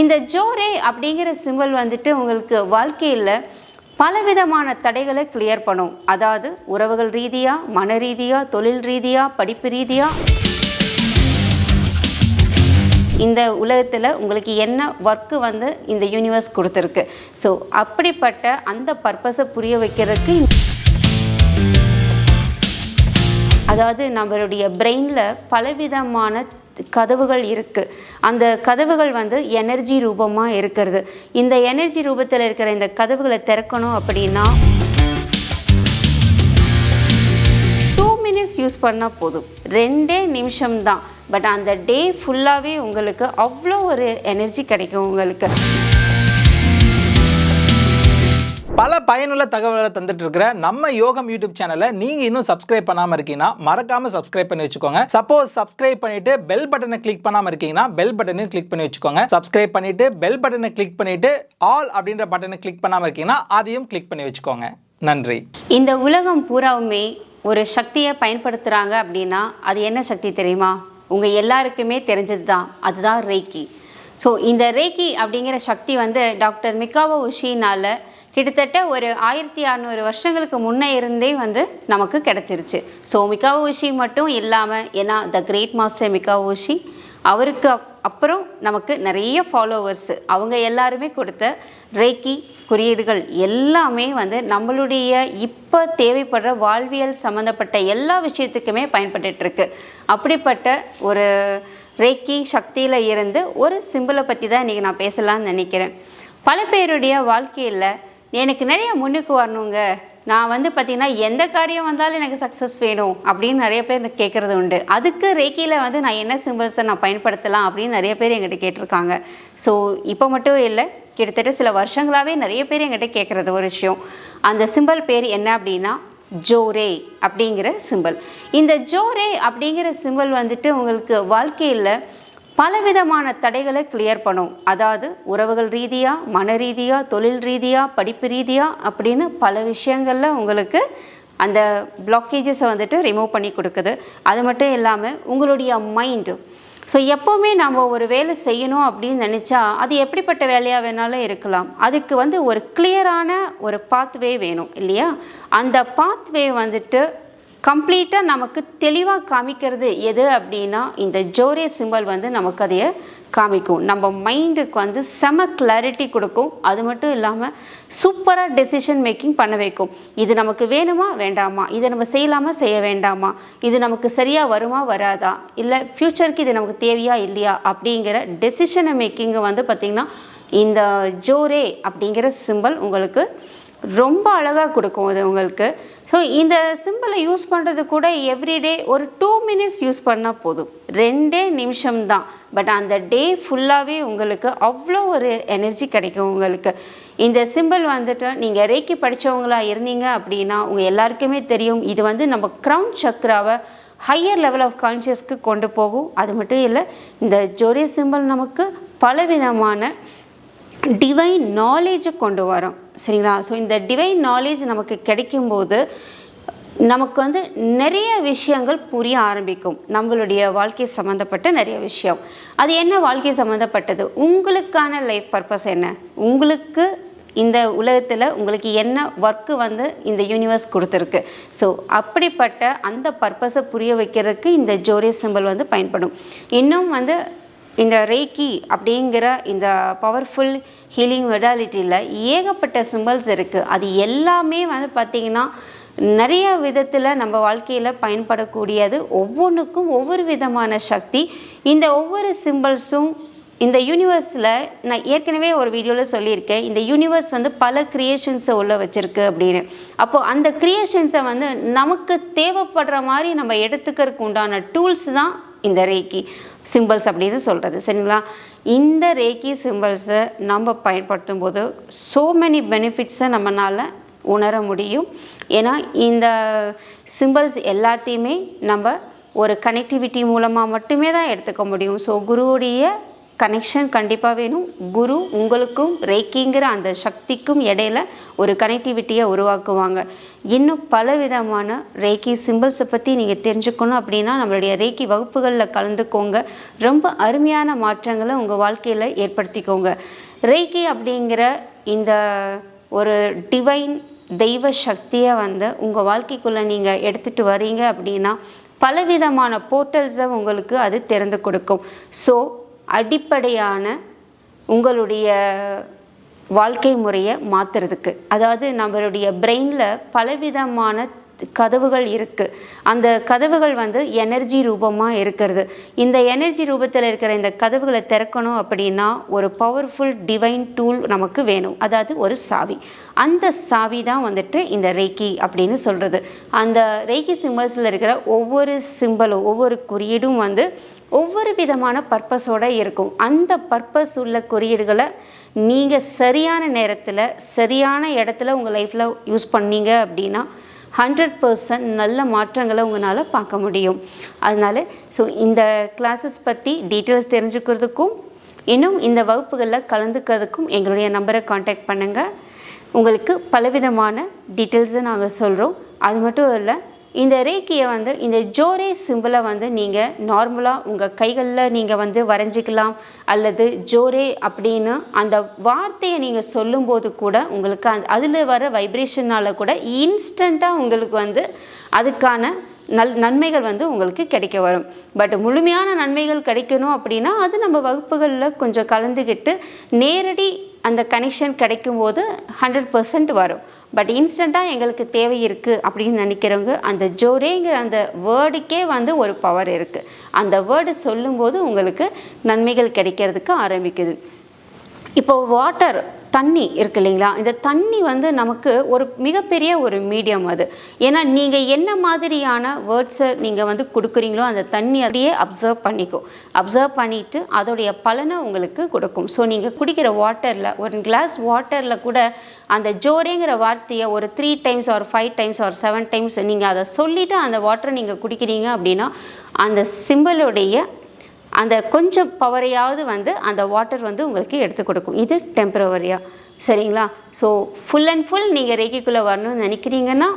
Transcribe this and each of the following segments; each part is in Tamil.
இந்த ஜோரே அப்படிங்கிற சிம்பல் வந்துட்டு உங்களுக்கு வாழ்க்கையில் பலவிதமான தடைகளை கிளியர் பண்ணும். அதாவது உறவுகள் ரீதியாக மன ரீதியாக தொழில் ரீதியாக படிப்பு ரீதியாக இந்த உலகத்தில் உங்களுக்கு என்ன ஒர்க்கு வந்து இந்த யூனிவர்ஸ் கொடுத்துருக்கு. ஸோ அப்படிப்பட்ட அந்த பர்பஸை புரிய வைக்கிறதுக்கு அதாவது நம்மளுடைய பிரெயினில் பலவிதமான கதவுகள் இருக்குது அந்த கதவுகள் வந்து எனர்ஜி ரூபமாக இருக்கிறது. இந்த எனர்ஜி ரூபத்தில் இருக்கிற இந்த கதவுகளை திறக்கணும் அப்படின்னா டூ மினிட்ஸ் யூஸ் பண்ணால் போதும். ரெண்டே நிமிஷம்தான். பட் அந்த டே ஃபுல்லாகவே உங்களுக்கு அவ்வளோ ஒரு எனர்ஜி கிடைக்கும் உங்களுக்கு. பல பயனுள்ள தகவல்களை தந்துட்டு இருக்கிற நம்ம யோகம் யூடியூப் சேனலை நீங்க இன்னும் சப்ஸ்கிரைப் பண்ணாம இருக்கீங்கன்னா மறக்காம சப்ஸ்கிரைப் பண்ணி வச்சுக்கோங்க. சப்போஸ் சப்ஸ்கிரைப் பண்ணிட்டு பெல் பட்டனை கிளிக் பண்ணாம இருக்கீங்கன்னா பெல் பட்டனை கிளிக் பண்ணி வச்சுக்கோங்க. சப்ஸ்கிரைப் பண்ணிட்டு பெல் பட்டனை கிளிக் பண்ணிட்டு ஆல் அப்படின்ற பட்டனை கிளிக் பண்ணாம இருக்கீங்கன்னா அதையும் கிளிக் பண்ணி வச்சுக்கோங்க. நன்றி. இந்த உலகம் பூராவுமே ஒரு சக்தியை பயன்படுத்துகிறாங்க அப்படின்னா அது என்ன சக்தி தெரியுமா? உங்கள் எல்லாருக்குமே தெரிஞ்சது தான் அதுதான் ரேக்கி ஸோ இந்த ரேக்கி அப்படிங்கிற சக்தி வந்து டாக்டர் மிக்காவோ உஷினால் கிட்டத்தட்ட ஒரு ஆயிரத்தி அறநூறு வருஷங்களுக்கு முன்னே இருந்தே வந்து நமக்கு கிடச்சிருச்சு. ஸோ மிக்காவோ மட்டும் இல்லாமல் ஏன்னா த கிரேட் மாஸ்டர் மிகாவோஷி அவருக்கு அப்- அப்புறம் நமக்கு நிறைய ஃபாலோவர்ஸ் அவங்க எல்லாருமே கொடுத்த ரேக்கி குறியீடுகள் எல்லாமே வந்து நம்மளுடைய இப்போ தேவைப்படுற வாழ்வியல் சம்மந்தப்பட்ட எல்லா விஷயத்துக்குமே பயன்பட்டுருக்கு அப்படிப்பட்ட ஒரு ரேக்கி சக்தியில் இருந்து ஒரு சிம்பிளை பற்றி தான் இன்றைக்கி நான் பேசலாம்னு நினைக்கிறேன். பல பேருடைய வாழ்க்கையில் எனக்கு நிறைய முன்னுக்கு வரணுங்க. நான் வந்து பார்த்திங்கன்னா எந்த காரியம் வந்தாலும் எனக்கு சக்ஸஸ் வேணும் அப்படின்னு நிறைய பேர் எனக்கு கேட்குறது உண்டு. அதுக்கு ரேக்கியில் வந்து நான் என்ன சிம்பிள்ஸை நான் பயன்படுத்தலாம் அப்படின்னு நிறைய பேர் எங்கிட்ட கேட்டிருக்காங்க. ஸோ இப்போ மட்டும் இல்லை கிட்டத்தட்ட சில வருஷங்களாகவே நிறைய பேர் எங்கிட்ட கேட்குறது ஒரு விஷயம். அந்த சிம்பிள் பேர் என்ன அப்படின்னா ஜோரே அப்படிங்கிற சிம்பிள் இந்த ஜோரே அப்படிங்கிற சிம்பிள் வந்துட்டு உங்களுக்கு வாழ்க்கையில் பலவிதமான தடைகளை கிளியர் பண்ணும். அதாவது உறவுகள் ரீதியாக மன ரீதியாக தொழில் ரீதியாக படிப்பு ரீதியாக அப்படின்னு பல விஷயங்களில் உங்களுக்கு அந்த பிளாக்கேஜஸை வந்துட்டு ரிமூவ் பண்ணி கொடுக்குது. அது மட்டும் இல்லாமல் உங்களுடைய மைண்டு ஸோ எப்போவுமே நம்ம ஒரு வேலை செய்யணும் அப்படின்னு நினச்சா அது எப்படிப்பட்ட வேலையாக வேணாலும் இருக்கலாம். அதுக்கு வந்து ஒரு கிளியரான ஒரு பாத்வே வேணும் இல்லையா? அந்த பாத்வே வந்துட்டு கம்ப்ளீட்டாக நமக்கு தெளிவாக காமிக்கிறது எது அப்படின்னா இந்த ஜோரே சிம்பல் வந்து நமக்கு அதைய காமிக்கும். நம்ம மைண்டுக்கு வந்து செம கிளாரிட்டி கொடுக்கும். அது மட்டும் இல்லாமல் சூப்பராக டெசிஷன் மேக்கிங் பண்ண வைக்கும். இது நமக்கு வேணுமா வேண்டாமா? இதை நம்ம செய்யலாமா செய்ய வேண்டாமா? இது நமக்கு சரியாக வருமா வராதா? இல்லை ஃப்யூச்சருக்கு இது நமக்கு தேவையா இல்லையா? அப்படிங்கிற டெசிஷனை மேக்கிங்கை வந்து பார்த்திங்கன்னா இந்த ஜோரே அப்படிங்கிற சிம்பல் உங்களுக்கு ரொம்ப அழகாக கொடுக்கும் அது உங்களுக்கு. ஸோ இந்த சிம்பிளை யூஸ் பண்ணுறது கூட எவ்ரிடே ஒரு டூ மினிட்ஸ் யூஸ் பண்ணால் போதும். ரெண்டே நிமிஷம்தான் பட் அந்த டே ஃபுல்லாகவே உங்களுக்கு அவ்வளோ ஒரு எனர்ஜி கிடைக்கும் உங்களுக்கு. இந்த சிம்பிள் வந்துட்டு நீங்கள் ரேக்கி படித்தவங்களா இருந்தீங்க அப்படின்னா உங்கள் எல்லாருக்குமே தெரியும். இது வந்து நம்ம க்ரௌன் சக்ராவை ஹையர் லெவல் ஆஃப் கான்ஷியஸ்க்கு கொண்டு போகும். அது மட்டும் இல்லை இந்த ஜோரிய சிம்பிள் நமக்கு பலவிதமான டிவைன் நாலேஜை கொண்டு வரும். சரிங்களா? ஸோ இந்த டிவைன் நாலேஜ் நமக்கு கிடைக்கும்போது நமக்கு வந்து நிறைய விஷயங்கள் புரிய ஆரம்பிக்கும். நம்மளுடைய வாழ்க்கை சம்மந்தப்பட்ட நிறைய விஷயம். அது என்ன வாழ்க்கை சம்மந்தப்பட்டது உங்களுக்கான லைஃப் பர்பஸ் என்ன? உங்களுக்கு இந்த உலகத்தில் உங்களுக்கு என்ன ஒர்க்கு வந்து இந்த யூனிவர்ஸ் கொடுத்துருக்கு? ஸோ அப்படிப்பட்ட அந்த பர்பஸை புரிய வைக்கிறதுக்கு இந்த ஜோரிய சிம்பிள் வந்து பயன்படும். இன்னும் வந்து இந்த ரேக்கி அப்படிங்கிற இந்த பவர்ஃபுல் ஹீலிங் மெடாலிட்டியில் ஏகப்பட்ட சிம்பிள்ஸ் இருக்குது அது எல்லாமே வந்து பார்த்திங்கன்னா நிறைய விதத்தில் நம்ம வாழ்க்கையில் பயன்படக்கூடியது ஒவ்வொன்றுக்கும் ஒவ்வொரு விதமான சக்தி. இந்த ஒவ்வொரு சிம்பிள்ஸும் இந்த யூனிவர்ஸில் நான் ஏற்கனவே ஒரு வீடியோவில் சொல்லியிருக்கேன். இந்த யூனிவர்ஸ் வந்து பல க்ரியேஷன்ஸை உள்ளே வச்சுருக்கு அப்படின்னு. அப்போது அந்த க்ரியேஷன்ஸை வந்து நமக்கு தேவைப்படுற மாதிரி நம்ம எடுத்துக்கிறதுக்கு உண்டான டூல்ஸ் தான் இந்த ரேக்கி சிம்பிள்ஸ் அப்படின்னு சொல்கிறது சரிங்களா? இந்த ரேக்கி சிம்பிள்ஸை நம்ம பயன்படுத்தும் போது ஸோ மெனி பெனிஃபிட்ஸை நம்மளால் உணர முடியும். ஏன்னா இந்த சிம்பிள்ஸ் எல்லாத்தையுமே நம்ம ஒரு கனெக்டிவிட்டி மூலமாக மட்டுமே தான் எடுத்துக்க முடியும். ஸோ குருவுடைய கனெக்ஷன் கண்டிப்பாக வேணும். குரு உங்களுக்கும் ரேக்கிங்கிற அந்த சக்திக்கும் இடையில ஒரு கனெக்டிவிட்டியை உருவாக்குவாங்க. இன்னும் பல விதமான ரேக்கி சிம்பிள்ஸை பற்றி நீங்கள் தெரிஞ்சுக்கணும் அப்படின்னா நம்மளுடைய ரேக்கி வகுப்புகளில் கலந்துக்கோங்க. ரொம்ப அருமையான மாற்றங்களை உங்கள் வாழ்க்கையில் ஏற்படுத்திக்கோங்க. ரேக்கி அப்படிங்கிற இந்த ஒரு டிவைன் தெய்வ சக்தியை வந்து உங்கள் வாழ்க்கைக்குள்ளே நீங்கள் எடுத்துகிட்டு வரீங்க அப்படின்னா பலவிதமான போர்ட்டல்ஸை உங்களுக்கு அது திறந்து கொடுக்கும். ஸோ அடிப்படையான உங்களுடைய வாழ்க்கை முறையை மாற்றுறதுக்கு அதாவது நம்மளுடைய பிரெயினில் பலவிதமான கதவுகள் இருக்குது அந்த கதவுகள் வந்து எனர்ஜி ரூபமாக இருக்கிறது. இந்த எனர்ஜி ரூபத்தில் இருக்கிற இந்த கதவுகளை திறக்கணும் அப்படின்னா ஒரு பவர்ஃபுல் டிவைன் டூல் நமக்கு வேணும். அதாவது ஒரு சாவி. அந்த சாவி தான் வந்துட்டு இந்த ரேக்கி அப்படின்னு சொல்கிறது அந்த ரேக்கி சிம்பல்ஸில் இருக்கிற ஒவ்வொரு சிம்பலும் ஒவ்வொரு குறியீடும் வந்து ஒவ்வொரு விதமான பர்பஸோடு இருக்கும். அந்த பர்பஸ் உள்ள குறியீடுகளை நீங்கள் சரியான நேரத்தில் சரியான இடத்துல உங்கள் லைஃப்பில் யூஸ் பண்ணீங்க அப்படின்னா ஹண்ட்ரட் பர்சன்ட் நல்ல மாற்றங்களை உங்களால் பார்க்க முடியும். அதனால் ஸோ இந்த கிளாஸஸ் பற்றி டீட்டெயில்ஸ் தெரிஞ்சுக்கிறதுக்கும் இன்னும் இந்த வகுப்புகளில் கலந்துக்கிறதுக்கும் எங்களுடைய நம்பரை காண்டாக்ட் பண்ணுங்கள் உங்களுக்கு பலவிதமான டீட்டெயில்ஸை நாங்கள் சொல்கிறோம் அது மட்டும் இல்லை இந்த ரேக்கியை வந்து இந்த ஜோரே சிம்பிளை வந்து நீங்கள் நார்மலாக உங்கள் கைகளில் நீங்கள் வந்து வரைஞ்சிக்கலாம். அல்லது ஜோரே அப்படின்னு அந்த வார்த்தையை நீங்கள் சொல்லும்போது கூட உங்களுக்கு அந் அதில் வர வைப்ரேஷனால் கூட இன்ஸ்டண்ட்டாக உங்களுக்கு வந்து அதுக்கான நல் நன்மைகள் வந்து உங்களுக்கு கிடைக்க வரும். பட் முழுமையான நன்மைகள் கிடைக்கணும் அப்படின்னா அது நம்ம வகுப்புகளில் கொஞ்சம் கலந்துக்கிட்டு நேரடி அந்த கனெக்ஷன் கிடைக்கும் போது ஹண்ட்ரட் பர்சன்ட் வரும் பட் இன்ஸ்டண்ட்டாக எங்களுக்கு தேவை இருக்குது அப்படின்னு நினைக்கிறவங்க அந்த ஜோரேங்கிற அந்த வேர்டுக்கே வந்து ஒரு பவர் இருக்குது அந்த வேர்டு சொல்லும்போது உங்களுக்கு நன்மைகள் கிடைக்கிறதுக்கு ஆரம்பிக்குது. இப்போ வாட்டர் தண்ணி இருக்கு இல்லைங்களா? இந்த தண்ணி வந்து நமக்கு ஒரு மிகப்பெரிய ஒரு மீடியம் அது. ஏன்னா நீங்கள் என்ன மாதிரியான வேர்ட்ஸை நீங்கள் வந்து கொடுக்குறீங்களோ அந்த தண்ணி அப்படியே அப்சர்வ் பண்ணிக்கும் அப்சர்வ் பண்ணிவிட்டு அதோடைய பலனை உங்களுக்கு கொடுக்கும். ஸோ நீங்கள் குடிக்கிற வாட்டரில் ஒரு கிளாஸ் வாட்டரில் கூட அந்த ஜோரேங்கிற வார்த்தையை ஒரு த்ரீ டைம்ஸ் ஒரு ஃபைவ் டைம்ஸ் ஒரு செவன் டைம்ஸ் நீங்கள் அதை சொல்லிவிட்டு அந்த வாட்டரை நீங்கள் குடிக்கிறீங்க அப்படின்னா அந்த சிம்பிளுடைய அந்த கொஞ்சம் பவரையாவது வந்து அந்த வாட்டர் வந்து உங்களுக்கு எடுத்து கொடுக்கும். இது டெம்பரவரியாக சரிங்களா? ஸோ ஃபுல் அண்ட் ஃபுல் நீங்கள் ரேகிக்குள்ளே வரணும்னு நினைக்கிறீங்கன்னா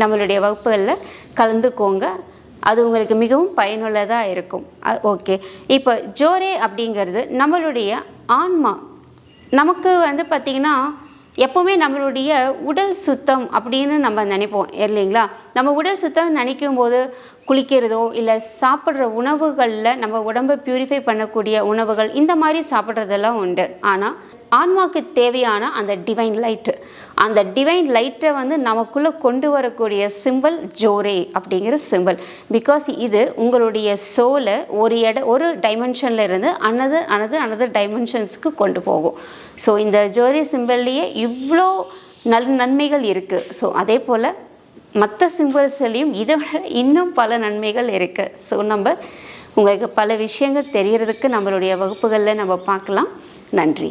நம்மளுடைய வகுப்புகளில் கலந்துக்கோங்க. அது உங்களுக்கு மிகவும் பயனுள்ளதாக இருக்கும். ஓகே. இப்போ ஜோரே அப்படிங்கிறது நம்மளுடைய ஆன்மா. நமக்கு வந்து பார்த்திங்கன்னா எப்போவுமே நம்மளுடைய உடல் சுத்தம் அப்படின்னு நம்ம நினைப்போம் இல்லைங்களா? நம்ம உடல் சுத்தம் நினைக்கும் போது குளிக்கிறதோ இல்லை சாப்பிட்ற உணவுகளில் நம்ம உடம்பை பியூரிஃபை பண்ணக்கூடிய உணவுகள் இந்த மாதிரி சாப்பிட்றதெல்லாம் உண்டு. ஆனால் ஆன்மாவுக்கு தேவையான அந்த டிவைன் லைட்டு அந்த டிவைன் லைட்டை வந்து நமக்குள்ளே கொண்டு வரக்கூடிய சிம்பிள் ஜோரே அப்படிங்கிற சிம்பிள் பிகாஸ் இது உங்களுடைய சோலை ஒரு இட ஒரு டைமென்ஷனில் இருந்து அனது அனது அனது டைமென்ஷன்ஸ்க்கு கொண்டு போகும். ஸோ இந்த ஜோரே சிம்பிள்லேயே இவ்வளோ நல் நன்மைகள் இருக்குது ஸோ அதே போல் மற்ற சிம்பிள்ஸ்லேயும் இதை விட இன்னும் பல நன்மைகள் இருக்குது ஸோ நம்ம உங்களுக்கு பல விஷயங்கள் தெரிகிறதுக்கு நம்மளுடைய வகுப்புகளில் நம்ம பார்க்கலாம். நன்றி.